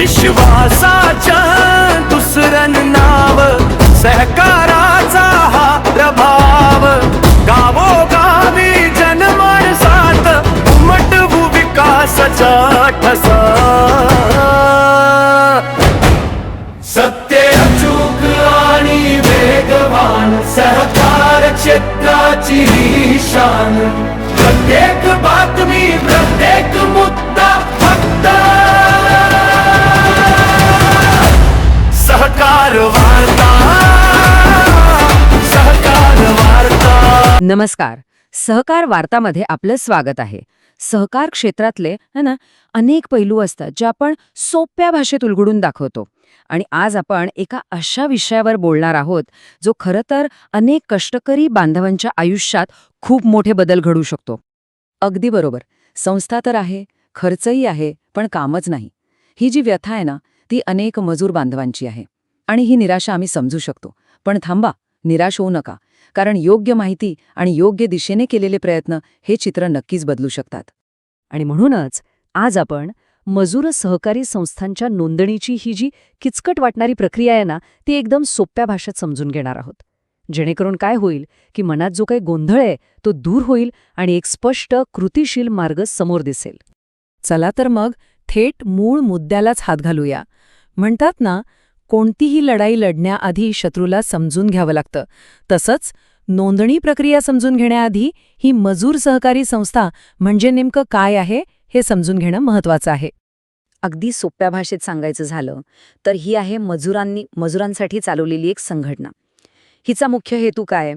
विश्वासाच्या दुसरं नाव सहकाराचा हा प्रभाव. गावोगावी जनमानसात उमटवू विकासाचा ठसा. सत्य अचूक आणि वेगवान सहकार क्षेत्राची शान. प्रत्येक बातमी प्रत्येक नमस्कार. सहकार वार्तामध्ये आपलं स्वागत आहे. सहकार क्षेत्रातले है ना अनेक पैलू असतात जे आपण सोप्या भाषेत उलगडून दाखवतो. आणि आज आपण एका अशा विषयावर बोलणार आहोत जो खरं तर अनेक कष्टकरी बांधवांच्या आयुष्यात खूप मोठे बदल घडू शकतो. अगदी बरोबर. संस्था तर आहे खर्चही आहे पण कामच नाही. ही जी व्यथा आहे ना ती अनेक मजूर बांधवांची आहे. आणि ही निराशा आम्ही समजू शकतो. पण थांबा निराश होऊ नका कारण योग्य माहिती आणि योग्य दिशेने केलेले प्रयत्न हे चित्र नक्कीच बदलू शकतात. आणि म्हणूनच आज आपण मजूर सहकारी संस्थांच्या नोंदणीची ही जी किचकट वाटणारी प्रक्रिया आहे ना ती एकदम सोप्या भाषेत समजून घेणार आहोत. जेणेकरून काय होईल की मनात जो काही गोंधळ आहे तो दूर होईल आणि एक स्पष्ट कृतिशील मार्ग समोर दिसेल. चला तर मग थेट मूळ मुद्द्यालाच हात घालूया. म्हणतात ना कोणतीही लढाई लढण्याआधी शत्रूला समजून घ्यावं लागतं. तसंच नोंदणी प्रक्रिया समजून घेण्याआधी ही मजूर सहकारी संस्था म्हणजे नेमकं काय आहे हे समजून घेणं महत्वाचं आहे. अगदी सोप्या भाषेत सांगायचं झालं तर ही आहे मजुरांनी मजुरांसाठी चालवलेली एक संघटना. हिचा मुख्य हेतू काय?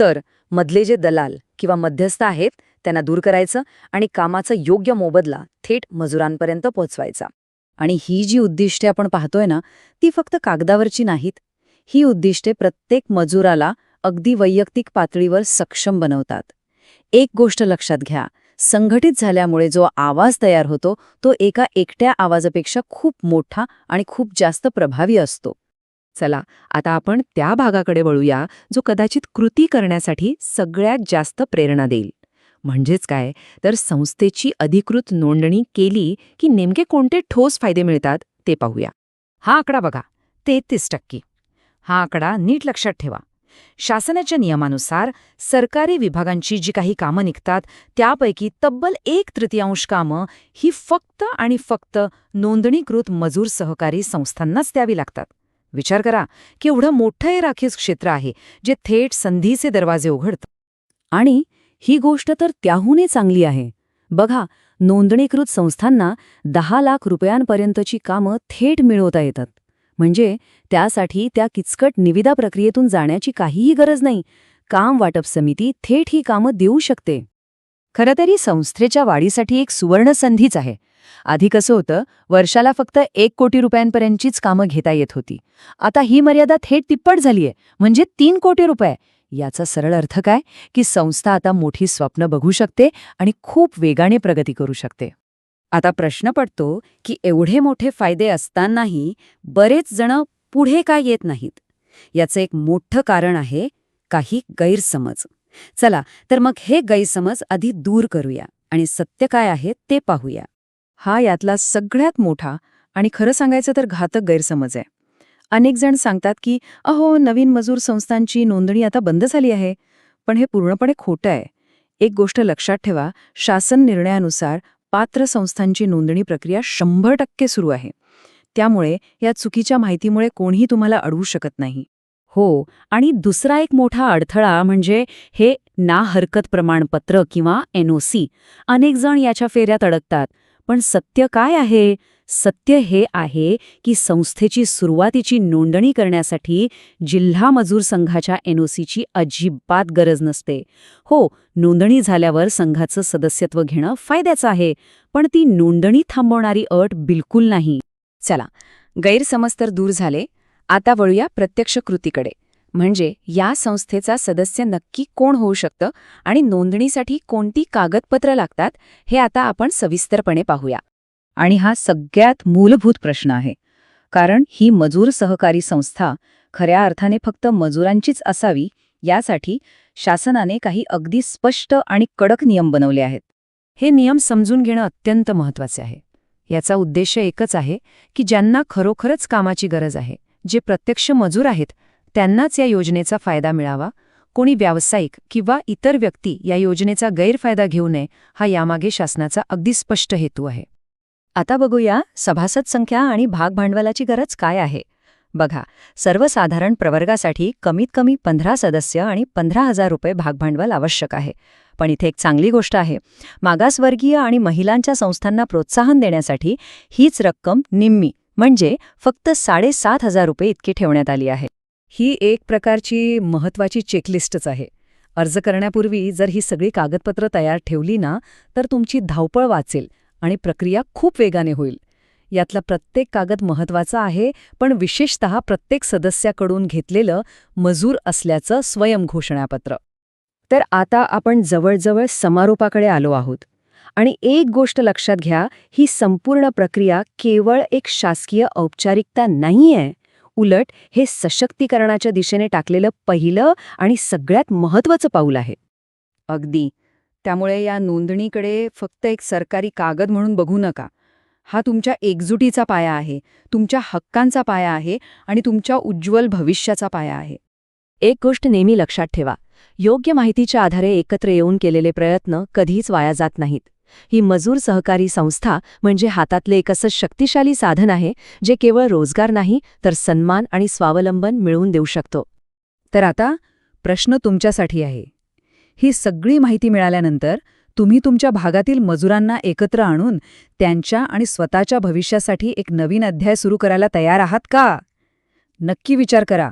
तर मधले जे दलाल किंवा मध्यस्थ आहेत त्यांना दूर करायचं आणि कामाचा योग्य मोबदला थेट मजुरांपर्यंत पोहोचवायचा. आणि ही जी उद्दिष्टे आपण पाहतोय ना ती फक्त कागदावरची नाहीत. ही उद्दिष्टे प्रत्येक मजुराला अगदी वैयक्तिक पातळीवर सक्षम बनवतात. एक गोष्ट लक्षात घ्या संघटित झाल्यामुळे जो आवाज तयार होतो तो एका एकट्या आवाजापेक्षा खूप मोठा आणि खूप जास्त प्रभावी असतो. चला आता आपण त्या भागाकडे वळूया जो कदाचित कृती करण्यासाठी सगळ्यात जास्त प्रेरणा देईल. म्हणजेच काय? तर संस्थेची अधिकृत नोंदणी केली की नेमके कोणते ठोस फायदे मिळतात ते पाहूया. हा आकडा बघा. तेहतीस टक्के. हा आकडा नीट लक्षात ठेवा. शासनाच्या नियमानुसार सरकारी विभागांची जी काही कामं निघतात त्यापैकी तब्बल एक तृतीयांश कामं ही फक्त आणि फक्त नोंदणीकृत मजूर सहकारी संस्थांनाच द्यावी लागतात. विचार करा की एवढं मोठं हे राखीव क्षेत्र आहे जे थेट संधीचे दरवाजे उघडतं. आणि ही गोष्ट तर त्याहूनही चांगली आहे. बघा नोंदणीकृत संस्थांना दहा लाख रुपयांपर्यंतची कामं थेट मिळवता येतात. म्हणजे त्यासाठी त्या किचकट निविदा प्रक्रियेतून जाण्याची काहीही गरज नाही. काम वाटप समिती थेट ही कामं देऊ शकते. खरं तरी संस्थेच्या वाढीसाठी एक सुवर्ण संधीच आहे. आधी कसं होतं वर्षाला फक्त एक कोटी रुपयांपर्यंतचीच कामं घेता येत होती. आता ही मर्यादा थेट तिप्पट झालीय. म्हणजे तीन कोटी रुपये. याचा सरळ अर्थ काय? की संस्था आता मोठी स्वप्न बघू शकते आणि खूप वेगाने प्रगती करू शकते. आता प्रश्न पडतो की एवढे मोठे फायदे असतानाही बरेच जण पुढे काय येत नाहीत? याचं एक मोठं कारण आहे काही गैरसमज. चला तर मग हे गैरसमज आधी दूर करूया आणि सत्य काय आहे ते पाहूया. हा यातला सगळ्यात मोठा आणि खरं सांगायचं तर घातक गैरसमज आहे. अनेक जण सांगतात की अहो नवीन मजूर संस्थांची नोंदणी आता बंद झाली आहे. पण हे पूर्णपणे खोटं आहे. एक गोष्ट लक्षात ठेवा शासन निर्णयानुसार पात्र संस्थांची नोंदणी प्रक्रिया शंभर टक्के सुरू आहे. त्यामुळे या चुकीच्या माहितीमुळे कोणीही तुम्हाला अडवू शकत नाही. हो आणि दुसरा एक मोठा अडथळा म्हणजे हे ना हरकत प्रमाणपत्र किंवा एनओसी अनेक जण याच्या फेऱ्यात अडकतात. पण सत्य काय आहे? सत्य हे आहे की संस्थेची सुरुवातीची नोंदणी करण्यासाठी जिल्हा मजूर संघाच्या एनओसीची अजिबात गरज नसते. हो नोंदणी झाल्यावर संघाचं सदस्यत्व घेणं फायद्याचं आहे पण ती नोंदणी थांबवणारी अट बिलकुल नाही. चला गैरसमज तर दूर झाले. आता वळूया प्रत्यक्ष कृतीकडे. म्हणजे या संस्थेचा सदस्य नक्की कोण होऊ शकतं आणि नोंदणीसाठी कोणती कागदपत्र लागतात हे आता आपण सविस्तरपणे पाहूया. आणि हा सगळ्यात मूलभूत प्रश्न आहे. कारण ही मजूर सहकारी संस्था खऱ्या अर्थाने फक्त मजुरांचीच असावी यासाठी शासनाने काही अगदी स्पष्ट आणि कडक नियम बनवले आहेत. हे नियम समजून घेणं अत्यंत महत्त्वाचे आहे. याचा उद्देश एकच आहे की ज्यांना खरोखरच कामाची गरज आहे जे प्रत्यक्ष मजूर आहेत त्यांनाच या योजनेचा फायदा मिळावा. कोणी व्यावसायिक किंवा इतर व्यक्ती या योजनेचा गैरफायदा घेऊ नये हा यामागे शासनाचा अगदी स्पष्ट हेतू आहे. आता बघूया सभासद संख्या आणि भागभांडवलाची गरज काय आहे. बघा सर्वसाधारण प्रवर्गासाठी कमीत कमी पंधरा सदस्य आणि पंधरा हजार रुपये भागभांडवल आवश्यक आहे. पण इथे एक चांगली गोष्ट आहे. मागासवर्गीय आणि महिलांच्या संस्थांना प्रोत्साहन देण्यासाठी हीच रक्कम निम्मी म्हणजे फक्त साडेसात हजार रुपये इतकी ठेवण्यात आली आहे. ही एक प्रकारची महत्वाची चेकलिस्टच आहे. अर्ज करण्यापूर्वी जर ही सगळी कागदपत्र तयार ठेवली ना तर तुमची धावपळ वाचेल. आणि प्रक्रिया खूप वेगाने होईल. यातला प्रत्येक कागद महत्त्वाचा आहे पण विशेषतः प्रत्येक सदस्याकडून घेतलेलं मजूर असल्याचं स्वयंघोषणापत्र तर आता आपण जवळजवळ समारोपाकडे आलो आहोत. आणि एक गोष्ट लक्षात घ्या ही संपूर्ण प्रक्रिया केवळ एक शासकीय औपचारिकता नाहीये. उलट हे सशक्तीकरणाच्या दिशेने टाकलेलं पहिलं आणि सगळ्यात महत्वाचं पाऊल आहे. अगदी. त्यामुळे या नोंदणीकडे फक्त एक सरकारी कागद म्हणून बघू नका. हा तुमच्या एकजुटीचा पाया आहे तुमच्या हक्कांचा पाया आहे आणि तुमच्या उज्ज्वल भविष्याचा पाया आहे. एक गोष्ट नेहमी लक्षात ठेवा योग्य माहितीच्या आधारे एकत्र येऊन केलेले प्रयत्न कधीच वाया जात नाहीत. ही मजूर सहकारी संस्था म्हणजे हातातले एक असं शक्तिशाली साधन आहे जे केवळ रोजगार नाही तर सन्मान आणि स्वावलंबन मिळवून देऊ शकतो. तर आता प्रश्न तुमच्यासाठी आहे. ही सगळी माहिती मिळाल्यानंतर तुम्ही तुमच्या भागातील मजुरांना एकत्र आणून त्यांच्या आणि स्वतःच्या भविष्यासाठी एक नवीन अध्याय सुरू करायला तयार आहात का? नक्की विचार करा.